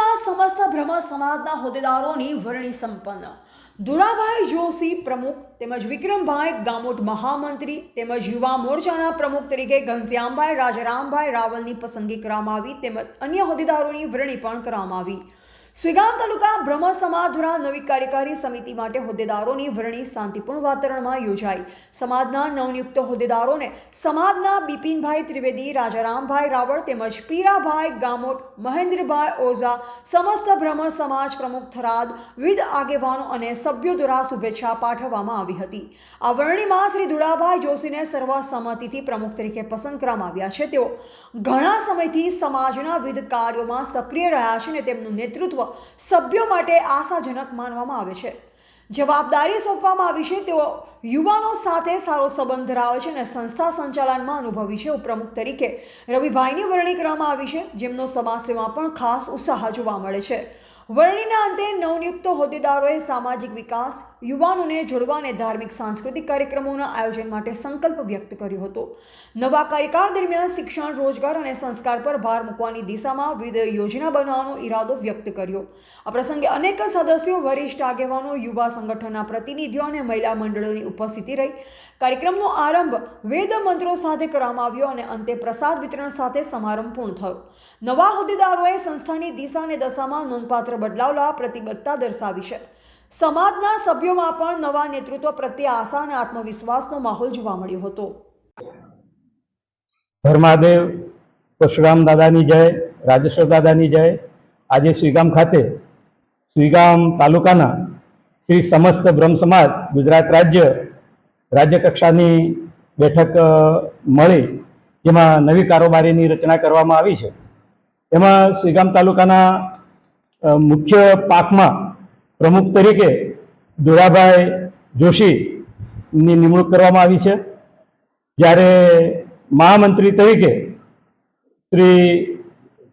તાલુકા સમસ્ત બ્રહ્મ સમાજના હોદ્દેદારોની વરણી સંપન્ન. દુરાભાઈ જોશી પ્રમુખ તેમજ વિક્રમભાઈ ગામોટ મહામંત્રી તેમજ યુવા મોરચાના પ્રમુખ તરીકે ઘનશ્યામભાઈ, રાજારામભાઈ રાવલની પસંદગી કરવામાં આવી તેમજ અન્ય હોદ્દેદારોની વરણી પણ કરવામાં આવી. સુઈગામ તાલુકા બ્રહ્મ સમાજ દ્વારા નવી કાર્યકારી સમિતિ માટે હોદ્દેદારોની વરણી શાંતિપૂર્ણ વાતાવરણમાં યોજાઈ. સમાજના નવનિયુક્ત હોદ્દેદારોને સમાજના બિપિનભાઈ ત્રિવેદી, રાજારામભાઈ રાવળ તેમજ પીરાભાઈ ગામોટ, મહેન્દ્રભાઈ ઓઝા, સમસ્ત બ્રહ્મ સમાજ પ્રમુખ થરાદ, વિવિધ આગેવાનો અને સભ્યો દ્વારા શુભેચ્છા પાઠવવામાં આવી હતી. આ વરણીમાં શ્રી ધુળાભાઈ જોશીને સર્વસંમતિથી પ્રમુખ તરીકે પસંદ કરવામાં આવ્યા છે. તેઓ ઘણા સમયથી સમાજના વિવિધ કાર્યોમાં સક્રિય રહ્યા છે અને તેમનું નેતૃત્વ સભ્યો માટે આશાજનક માનવામાં આવે છે. જવાબદારી સોંપવામાં આવી છે. તેઓ યુવાનો સાથે સારો સંબંધ ધરાવે છે અને સંસ્થા સંચાલનમાં અનુભવી છે. ઉપપ્રમુખ તરીકે રવિભાઈની વરણી કરવામાં આવી છે. જેમનો સમાજ સેવા પણ ખાસ ઉત્સાહ જોવા મળે છે. વરણીના અંતે નવનિયુક્ત હોદ્દેદારોએ સામાજિક વિકાસ, યુવાનોને જોડવા અને ધાર્મિક સાંસ્કૃતિક કાર્યક્રમોના આયોજન માટે સંકલ્પ વ્યક્ત કર્યો હતો. નવા કાર્યકાળ દરમિયાન શિક્ષણ, રોજગાર અને સંસ્કાર પર ભાર મૂકવાની દિશામાં વિવિધ યોજના બનાવવાનો ઈરાદો વ્યક્ત કર્યો. આ પ્રસંગે અનેક સદસ્યો, વરિષ્ઠ આગેવાનો, યુવા સંગઠનના પ્રતિનિધિઓ અને મહિલા મંડળોની ઉપસ્થિતિ રહી. કાર્યક્રમનો આરંભ વેદ મંત્રો સાથે કરવામાં આવ્યો અને અંતે પ્રસાદ વિતરણ સાથે સમારંભ પૂર્ણ થયો. નવા હોદ્દેદારોએ સંસ્થાની દિશા અને દશામાં નોંધપાત્ર બદલાવ લાવવા પ્રતિબદ્ધતા દર્શાવી છે. સમાજના સભ્યોમાં પણ નવા નેતૃત્વ પ્રત્યે આશા અને આત્મવિશ્વાસનો માહોલ જોવા મળ્યો હતો. ધર્માદેવ, પરશુરામ દાદાની જય, રાજેશ્વર દાદાની જય. આજે શ્રીગામ ખાતે શ્રીગામ તાલુકાના શ્રી સમસ્ત બ્રહ્મ સમાજ, ગુજરાત રાજ્ય રાજ્ય કક્ષાની બેઠક મળી જેમાં નવી કારોબારીની રચના કરવામાં આવી છે. એમાં શ્રીગામ તાલુકાના મુખ્ય પાકમાં પ્રમુખ તરીકે દોરાભાઈ જોશીની નિમણૂક કરવામાં આવી છે. જ્યારે મહામંત્રી તરીકે શ્રી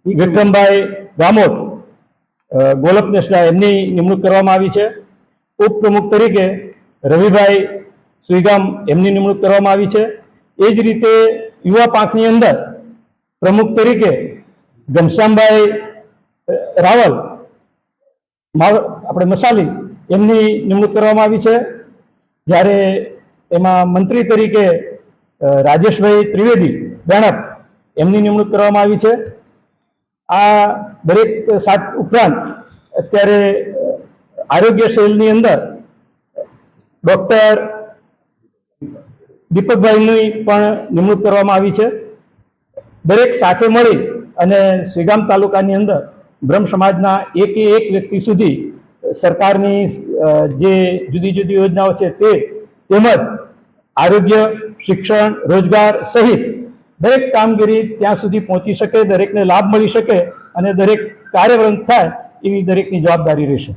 વિક્રમભાઈ ગામોટ ગોલક ગોલપ એમની નિમણૂક કરવામાં આવી છે. ઉપપ્રમુખ તરીકે રવિભાઈ સુઈગામ એમની નિમણૂક કરવામાં આવી છે. એ જ રીતે યુવા પાંખની અંદર પ્રમુખ તરીકે ઘનશ્યામભાઈ રાવલ મા- આપણે મસાલી એમની નિમણૂક કરવામાં આવી છે. જ્યારે એમાં મંત્રી તરીકે રાજેશભાઈ ત્રિવેદી, બેણપ, એમની નિમણૂક કરવામાં આવી છે. આ દરેક સાત ઉપરાંત અત્યારે આરોગ્ય સેલની અંદર, ડૉક્ટર દીપકભાઈની પણ નિમણૂક કરવામાં આવી છે. દરેક સાથે મળી અને શ્રીગામ તાલુકાની અંદર બ્રહ્મ સમાજના એકે એક વ્યક્તિ સુધી સરકારની જે જુદી જુદી યોજનાઓ છે તે તેમજ આરોગ્ય, શિક્ષણ, રોજગાર સહિત દરેક કામગીરી ત્યાં સુધી પહોંચી શકે, દરેકને લાભ મળી શકે અને દરેક કાર્યરત થાય એવી દરેકની જવાબદારી રહેશે.